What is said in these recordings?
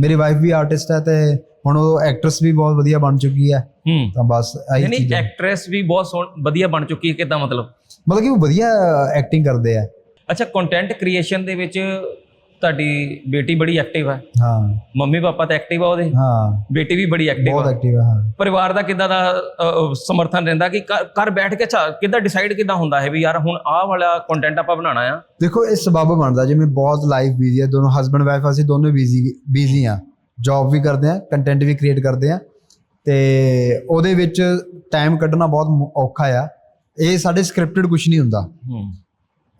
ਮੇਰੀ ਵਾਈਫ ਵੀ ਆਰਟਿਸਟ ਹੈ ਤੇ ਹੁਣ ਉਹ ਐਕਟਰਸ ਵੀ ਬਹੁਤ ਵਧੀਆ ਬਣ ਚੁੱਕੀ ਹੈ। ਹੂੰ। ਤਾਂ ਬਸ ਆਹੀ ਯਾਨੀ ਚੀਜ਼ ਹੈ। ਐਕਟ੍ਰੈਸ ਵੀ ਬਹੁਤ ਸੋਹਣ ਵਧੀਆ ਬਣ ਚੁੱਕੀ ਹੈ ਕਿਦਾਂ ਮਤਲਬ? ਮਤਲਬ ਕਿ ਉਹ ਵਧੀਆ ਐਕਟਿੰਗ ਕਰਦੇ ਆ। ਅੱਛਾ ਕੰਟੈਂਟ ਕ੍ਰੀਏਸ਼ਨ ਦੇ ਵਿੱਚ ਤੁਹਾਡੀ ਬੇਟੀ ਬੜੀ ਐਕਟਿਵ ਹੈ ਹਾਂ। ਮੰਮੀ ਪਾਪਾ ਤਾਂ ਐਕਟਿਵ ਆ ਉਹਦੇ। ਹਾਂ। ਬੇਟੀ ਵੀ ਬੜੀ ਐਕਟਿਵ ਬਹੁਤ ਆ ਐਕਟਿਵ ਹੈ। ਹਾਂ ਪਰਿਵਾਰ ਦਾ ਕਿੱਦਾਂ ਦਾ ਅ, ਸਮਰਥਨ ਰਹਿੰਦਾ ਕਿ ਘਰ- ਘਰ ਬੈਠ ਕੇ ਕਿੱਦਾਂ ਡਿਸਾਈਡ ਕਿੱਦਾਂ ਹੁੰਦਾ ਹੈ ਵੀ ਯਾਰ ਹੁਣ ਆਹ ਵਾਲਾ ਕੰਟੈਂਟ ਆਪਾਂ ਬਣਾਉਣਾ ਆ। ਦੇਖੋ ਇਹ ਸਬਬ ਬਣਦਾ ਜਿਵੇਂ ਬਹੁਤ ਲਾਈਫ ਬਿਜ਼ੀ ਹੈ ਦੋਨੋਂ ਹਸਬੰਡ ਵਾਈਫ ਅਸੀਂ ਦੋਨੋਂ ਬਿਜ਼ੀ ਬਿਜ਼ੀ ਆ। ਜੌਬ ਵੀ ਕਰਦੇ ਆ ਕੰਟੈਂਟ ਵੀ ਕ੍ਰੀਏਟ ਕਰਦੇ ਆ। ਤੇ ਉਹਦੇ ਵਿੱਚ ਟਾਈਮ ਕੱਢਣਾ ਬਹੁਤ ਮੁ- ਔਖਾ ਆ। ਇਹ ਸਾਡੇ ਸਕ੍ਰਿਪਟਡ ਕੁਝ ਨਹੀਂ ਹੁੰਦਾ। ਹੂੰ।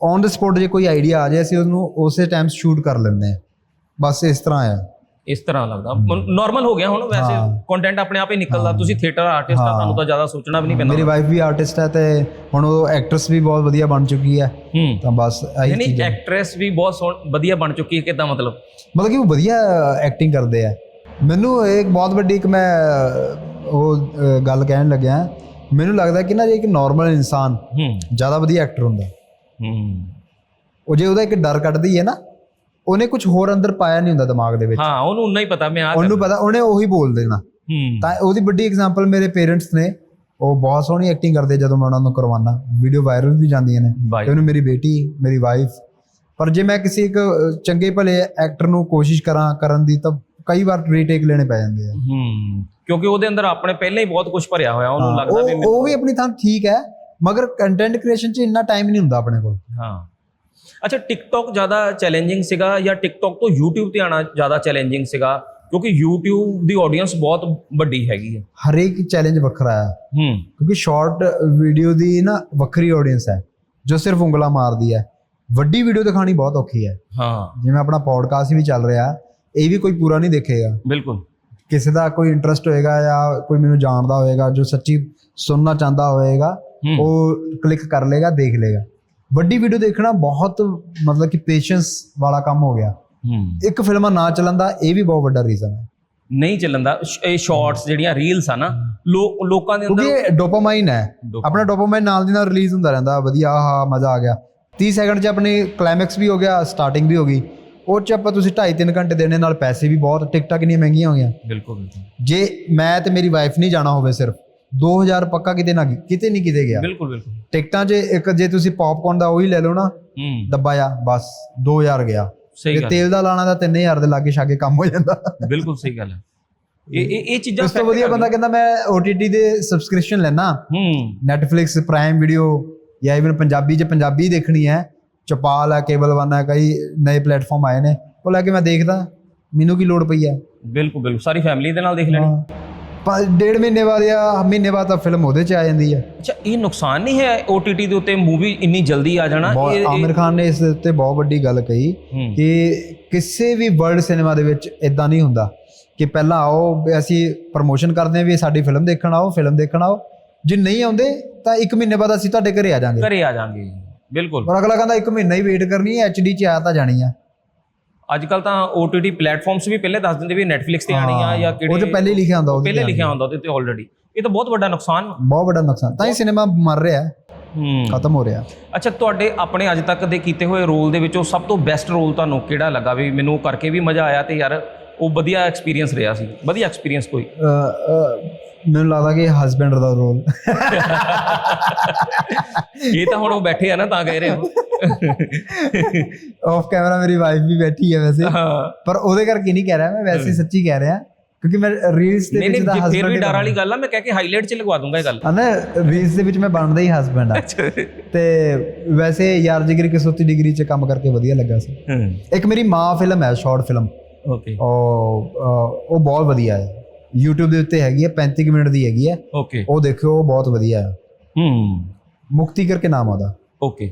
ਔਨ ਦ ਸਪੌਟ ਜੇ ਕੋਈ ਆਈਡੀਆ ਆ ਜਾਏ ਅਸੀਂ ਉਹਨੂੰ ਉਸੇ ਟਾਈਮ ਸ਼ੂਟ ਕਰ ਲੈਂਦੇ ਆ ਬਸ ਇਸ ਤਰ੍ਹਾਂ ਆ। ਇਸ ਤਰ੍ਹਾਂ ਲੱਗਦਾ। ਨਾਰਮਲ ਹੋ ਗਿਆ ਹੁਣ ਵੈਸੇ। ਕੰਟੈਂਟ ਆਪਣੇ ਆਪ ਹੀ ਨਿਕਲਦਾ। ਤੁਸੀਂ ਥੀਏਟਰ ਆਰਟਿਸਟ ਆ। ਤੁਹਾਨੂੰ ਤਾਂ ਜ਼ਿਆਦਾ ਸੋਚਣਾ ਵੀ ਨਹੀਂ ਪੈਂਦਾ। ਮੇਰੀ ਵਾਈਫ ਵੀ ਆਰਟਿਸਟ ਹੈ ਤੇ ਹੁਣ ਉਹ ਐਕਟਰਸ ਵੀ ਬਹੁਤ ਵਧੀਆ ਬਣ ਚੁੱਕੀ ਹੈ। ਤਾਂ ਬਸ ਆਹੀ ਯਾਨੀ ਚੀਜ਼ ਹੈ। ਐਕਟ੍ਰੈਸ ਵੀ ਬਹੁਤ ਵਧੀਆ ਬਣ ਚੁੱਕੀ ਹੈ ਕਿਦਾਂ ਮਤਲਬ? ਮਤਲਬ ਕਿ ਉਹ ਵਧੀਆ ਐਕਟਿੰਗ ਕਰਦੇ ਆ। ਮੈਨੂੰ ਇੱਕ ਬਹੁਤ ਵੱਡੀ ਇੱਕ ਮੈਂ ਉਹ ਗੱਲ ਕਹਿਣ ਲੱਗਿਆ। ਮੈਨੂੰ ਲੱਗਦਾ ਕਿ ਨਾ ਜੇ ਇੱਕ ਨਾਰਮਲ ਇਨਸਾਨ ਜ਼ਿਆਦਾ ਵਧੀਆ ਐਕਟਰ ਹੁੰਦਾ ਹੂੰ। ਉਹ ਜੇ ਉਹਦਾ ਇੱਕ ਡਰ ਕੱਢਦੀ ਹੈ ਨਾ ਉਹਨੇ ਕੁਝ ਹੋਰ ਅੰਦਰ ਪਾਇਆ ਨਹੀਂ ਹੁੰਦਾ ਦਿਮਾਗ ਦੇ ਵਿੱਚ। ਹਾਂ ਉਹਨੂੰ ਉਨਾ ਹੀ ਪਤਾ ਮੈਂ ਆ ਉਹਨੂੰ ਪਤਾ ਉਹਨੇ ਉਹੀ ਬੋਲ ਦੇਣਾ। ਹੂੰ। ਤਾਂ ਉਹਦੀ ਵੱਡੀ ਐਗਜ਼ਾਮਪਲ ਮੇਰੇ ਪੇਰੈਂਟਸ ਨੇ। ਉਹ ਬਹੁਤ ਸੋਹਣੀ ਐਕਟਿੰਗ ਕਰਦੇ ਜਦੋਂ ਮੈਂ ਉਹਨਾਂ ਨੂੰ ਕਰਵਾਉਣਾ ਵੀਡੀਓ ਵਾਇਰਲ ਵੀ ਜਾਂਦੀਆਂ ਨੇ। ਤੇ ਉਹਨੂੰ ਮੇਰੀ ਬੇਟੀ ਮੇਰੀ ਵਾਈਫ ਪਰ ਜੇ ਮੈਂ ਕਿਸੇ ਇੱਕ ਚੰਗੇ ਭਲੇ ਐਕਟਰ ਨੂੰ ਕੋਸ਼ਿਸ਼ ਕਰਾਂ ਕਰਨ ਦੀ ਤਾਂ ਕਈ ਵਾਰ ਰੀਟੇਕ ਲੈਣੇ ਪੈ ਜਾਂਦੇ ਆ। ਹੂੰ। ਕਿਉਂਕਿ ਉਹਦੇ ਅੰਦਰ ਆਪਣੇ ਪਹਿਲਾਂ ਹੀ ਬਹੁਤ ਕੁਝ ਭਰਿਆ ਹੋਇਆ ਉਹਨੂੰ ਲੱਗਦਾ ਵੀ ਉਹ ਵੀ ਆਪਣੀ ਥਾਂ ਠੀਕ ਹੈ। ਮਗਰ ਕੰਟੈਂਟ ਕ੍ਰੀਏਸ਼ਨ 'ਚ ਇੰਨਾ ਟਾਈਮ ਨਹੀਂ ਹੁੰਦਾ ਆਪਣੇ ਕੋਲ। ਹਾਂ। ਅੱਛਾ ਟਿਕਟੌਕ ਜ਼ਿਆਦਾ ਚੈਲੰਜਿੰਗ ਸੀਗਾ ਜਾਂ ਟਿਕਟੌਕ ਤੋਂ YouTube ਤੇ ਆਣਾ ਜ਼ਿਆਦਾ ਚੈਲੰਜਿੰਗ ਸੀਗਾ? ਕਿਉਂਕਿ YouTube ਦੀ ਆਡੀਅנס ਬਹੁਤ ਵੱਡੀ ਹੈਗੀ ਹੈ। ਹਰੇਕ ਚੈਲੰਜ ਵੱਖਰਾ ਹੈ। ਹੂੰ। ਕਿਉਂਕਿ ਸ਼ਾਰਟ ਵੀਡੀਓ ਦੀ ਨਾ ਵੱਖਰੀ ਆਡੀਅנס ਹੈ ਜੋ ਸਿਰਫ ਉਂਗਲਾ ਮਾਰਦੀ ਹੈ। ਵੱਡੀ ਵੀਡੀਓ ਦਿਖਾਣੀ ਬਹੁਤ ਔਖੀ ਹੈ। ਹਾਂ। ਜਿਵੇਂ ਆਪਣਾ ਪੋਡਕਾਸਟ ਵੀ ਚੱਲ ਰਿਹਾ ਇਹ ਵੀ ਕੋਈ ਪੂਰਾ ਨਹੀਂ ਦੇਖੇਗਾ। ਬਿਲਕੁਲ। ਕਿਸੇ ਦਾ ਕੋਈ ਇੰਟਰਸਟ ਹੋਏਗਾ ਜਾਂ ਕੋਈ ਮੈਨੂੰ ਜਾਣਦਾ ਹੋਏਗਾ ਜੋ ਸੱਚੀ ਸੁਣਨਾ ਚਾਹੁੰਦਾ ਹੋਏਗਾ ਉਹ ਕਲਿੱਕ ਕਰ ਲੇਗਾ ਦੇਖ ਲੇਗਾ ਵੱਡੀ ਵੀਡੀਓ ਦੇਖਣਾ ਬਹੁਤ ਮਤਲਬ ਕਿ ਪੇਸ਼ੈਂਸ ਵਾਲਾ ਕੰਮ ਹੋ ਗਿਆ। ਇੱਕ ਫਿਲਮਾਂ ਨਾ ਚੱਲਣ ਦਾ ਇਹ ਵੀ ਬਹੁਤ ਵੱਡਾ ਰੀਜ਼ਨ ਹੈ। ਨਹੀਂ ਚੱਲਣ ਦਾ ਇਹ ਸ਼ਾਰਟਸ ਜਿਹੜੀਆਂ ਰੀਲਸ ਆ ਨਾ ਲੋਕਾਂ ਦੇ ਕਿਉਂਕਿ ਅੰਦਰ ਇਹ ਡੋਪਾਮਾਈਨ ਹੈ। ਆਪਣਾ ਡੋਪਾਮਾਈਨ ਨਾਲ ਦੀ ਨਾਲ ਰਿਲੀਜ਼ ਹੁੰਦਾ ਰਹਿੰਦਾ ਵਧੀਆ ਆਹਾ ਮਜ਼ਾ ਆ ਗਿਆ। 30 ਸੈਕਿੰਡ 'ਚ ਆਪਣੀ ਕਲਾਈਮੈਕਸ ਵੀ ਹੋ ਗਿਆ ਸਟਾਰਟਿੰਗ ਵੀ ਹੋ ਗਈ। ਉਹ 'ਚ ਆਪਾਂ ਤੁਸੀਂ 2.5 3 ਘੰਟੇ ਦੇਣੇ ਨਾਲ ਪੈਸੇ ਵੀ ਬਹੁਤ ਟਿਕਟਾਂ ਕਿੰਨੀਆਂ ਮਹਿੰਗੀਆਂ ਹੋ ਗਈਆਂ। ਬਿਲਕੁਲ ਬਿਲਕੁਲ। ਜੇ ਮੈਂ ਤੇ ਮੇਰੀ ਵਾਈਫ ਨਹੀਂ ਜਾਣਾ ਹੋਵੇ ਸਿਰਫ 2000 ਪੱਕਾ ਕਿਤੇ ਨਾ ਕਿਤੇ ਨਹੀਂ ਕਿਤੇ ਗਿਆ। ਬਿਲਕੁਲ ਬਿਲਕੁਲ। ਟਿਕਟਾਂ 'ਚ ਇੱਕ ਜੇ ਤੁਸੀਂ ਪੌਪਕੌਰਨ ਦਾ ਉਹੀ ਲੈ ਲਓ ਨਾ ਡੱਬਾ ਆ ਬਸ 2000 ਗਿਆ। ਸਹੀ ਗੱਲ। ਤੇਲ ਦਾ ਲਾਣਾ ਦਾ 3000 ਦੇ ਲਾਗੇ ਛਾਗੇ ਕੰਮ ਹੋ ਜਾਂਦਾ। ਬਿਲਕੁਲ ਸਹੀ ਗੱਲ ਹੈ। ਇਹ ਇਹ ਇਹ ਚੀਜ਼ਾਂ ਇਸ ਤੋਂ ਵਧੀਆ ਬੰਦਾ। ਕਹਿੰਦਾ ਮੈਂ OTT ਦੇ ਸਬਸਕ੍ਰਿਪਸ਼ਨ ਲੈਣਾ ਹੂੰ। ਨੈਟਫਲਿਕਸ ਪ੍ਰਾਈਮ ਵੀਡੀਓ ਜਾਂ ਇਵਨ ਪੰਜਾਬੀ 'ਚ ਪੰਜਾਬੀ ਦੇਖਣੀ ਹੈ। ਚਪਾਲ ਹੈ ਕੇਬਲ ਵਨ ਕਈ ਨਵੇਂ ਪਲੇਟਫਾਰਮ ਆਏ ਨੇ। ਉਹ ਲੈ ਕੇ ਮੈਂ ਦੇਖਦਾ। ਮੈਨੂੰ ਕੀ ਲੋੜ ਪਈ ਹੈ? ਬਿਲਕੁਲ ਬਿਲਕੁਲ। ਸਾਰੀ ਫੈਮਿਲੀ ਦੇ ਨਾਲ ਦੇਖ ਲੈਣੀ। ਡੇਢ ਮਹੀਨੇ ਬਾਅਦ ਜਾਂ ਮਹੀਨੇ ਬਾਅਦ ਤਾਂ ਫਿਲਮ ਉਹਦੇ 'ਚ ਆ ਜਾਂਦੀ ਹੈ ਅੱਛਾ ਇਹ ਨੁਕਸਾਨ ਨਹੀਂ ਹੈ OTT ਦੇ ਉੱਤੇ ਮੂਵੀ ਇੰਨੀ ਜਲਦੀ ਆ ਜਾਣਾ? ਇਹ- ਆਮਿਰ ਖਾਨ ਨੇ ਇਸ ਦੇ ਉੱਤੇ ਬਹੁਤ ਵੱਡੀ ਗੱਲ ਕਹੀ ਕਿ ਕਿਸੇ ਵੀ ਵਰਲਡ ਸਿਨੇਮਾ ਦੇ ਵਿੱਚ ਇਦਾਂ ਨਹੀਂ ਹੁੰਦਾ ਕਿ ਪਹਿਲਾਂ ਆਓ ਅਸੀਂ ਪ੍ਰਮੋਸ਼ਨ ਕਰਦੇ ਹਾਂ ਵੀ ਸਾਡੀ ਫਿਲਮ ਦੇਖਣ ਆਓ ਫਿਲਮ ਦੇਖਣ ਆਓ। ਜੇ ਨਹੀਂ ਆਉਂਦੇ ਤਾਂ 1 ਮਹੀਨੇ ਬਾਅਦ ਅਸੀਂ ਤੁਹਾਡੇ ਘਰੇ ਆ ਜਾਾਂਗੇ। ਘਰੇ ਆ ਜਾਾਂਗੇ ਬਿਲਕੁਲ। ਔਰ ਅਗਲਾ ਕਹਿੰਦਾ 1 ਮਹੀਨਾ ਹੀ ਵੇਟ ਕਰਨੀ ਹੈ ਐਚਡੀ ਚ ਆ ਤਾਂ ਜਾਣੀ ਆ। ਅੱਜ ਕੱਲ ਤਾਂ OTT ਪਲੇਟਫਾਰਮਸ ਵੀ ਪਹਿਲੇ ਦੱਸ ਦਿੰਦੇ ਵੀ Netflix ਤੇ ਆਣੀ ਆ ਜਾਂ ਕਿਹੜੇ ਉਹ ਪਹਿਲੇ ਲਿਖਿਆ ਹੁੰਦਾ ਉਹਦੇ ਪਹਿਲੇ ਲਿਖਿਆ ਹੁੰਦਾ। ਉਹਦੇ ਤੇ ਆਲਰੇਡੀ ਇਹ ਤਾਂ ਬਹੁਤ ਵੱਡਾ ਨੁਕਸਾਨ ਬਹੁਤ ਵੱਡਾ ਨੁਕਸਾਨ। ਤਾਂ ਹੀ ਸਿਨੇਮਾ ਮਰ ਰਿਹਾ ਹੈ, ਖਤਮ ਹੋ ਰਿਹਾ ਅੱਛਾ ਤੁਹਾਡੇ ਆਪਣੇ ਅੱਜ ਤੱਕ ਦੇ ਕੀਤੇ ਹੋਏ ਰੋਲ ਦੇ ਵਿੱਚੋਂ ਸਭ ਤੋਂ ਬੈਸਟ ਰੋਲ ਤੁਹਾਨੂੰ ਕਿਹੜਾ ਲੱਗਾ? ਵੀ ਮੈਨੂੰ ਕਰਕੇ ਵੀ ਮਜ਼ਾ ਆਇਆ ਤੇ ਯਾਰ ਉਹ ਵਧੀਆ ਐਕਸਪੀਰੀਅੰਸ ਰਿਹਾ ਸੀ। ਵਧੀਆ ਐਕਸਪੀਰੀਅੰਸ ਕੋਈ? ਮੈਨੂੰ ਲੱਗਦਾ ਕਿ ਹਸਬੈਂਡ ਦਾ ਰੋਲ ਇਹ ਤਾਂ ਹੁਣ ਉਹ ਬੈਠੇ ਆ ਨਾ ਤਾਂ ਕਹਿ ਰਹੇ ਹੋ। ਆਫ ਕੈਮਰਾ ਮੇਰੀ ਵਾਈਫ ਵੀ ਬੈਠੀ ਹੈ ਵੈਸੇ। ਪਰ ਉਹਦੇ ਕਰਕੇ ਨਹੀਂ ਕਹਿ ਰਿਹਾ ਮੈਂ ਵੈਸੇ ਸੱਚੀ ਕਹਿ ਰਿਹਾ। ਕਿਉਂਕਿ ਮੈਂ ਰੀਲਸ ਦੇ ਵਿੱਚ ਦਾ ਨਹੀਂ ਜੇ ਫਿਰ ਵੀ ਹਸਬੈਂਡ ਡਰ ਵਾਲੀ ਗੱਲ ਆ ਮੈਂ ਕਹਿ ਕੇ ਹਾਈਲਾਈਟ 'ਚ ਲਗਵਾ ਦੂੰਗਾ ਇਹ ਗੱਲ। ਹਾਂ ਨਾ ਰੀਲਸ ਦੇ ਵਿੱਚ ਮੈਂ ਬਣਦਾ ਹੀ ਹਸਬੈਂਡ ਆ। ਤੇ ਵੈਸੇ ਯਾਰ ਜਿਗਰੀ ਕਿਸੋਤੀ ਡਿਗਰੀ ਚ ਕੰਮ ਕਰਕੇ ਵਧੀਆ ਲੱਗਾ ਸੀ। ਇੱਕ ਮੇਰੀ ਮਾਂ ਫਿਲਮ ਹੈ ਸ਼ਾਰਟ ਫਿਲਮ ਓਕੇ ਉਹ ਬਹੁਤ ਵਧੀਆ ਹੈ। YouTube ਦੇ ਉੱਤੇ ਹੈਗੀ ਹੈ 35 ਕੁ ਮਿੰਟ ਦੀ ਹੈਗੀ ਹੈ। ਓਕੇ ਉਹ ਦੇਖਿਓ ਉਹ ਬਹੁਤ ਵਧੀਆ ਹੈ। ਹੂੰ। ਮੁਕਤੀ ਕਰਕੇ ਨਾਮ ਆਦਾ ਓਕੇ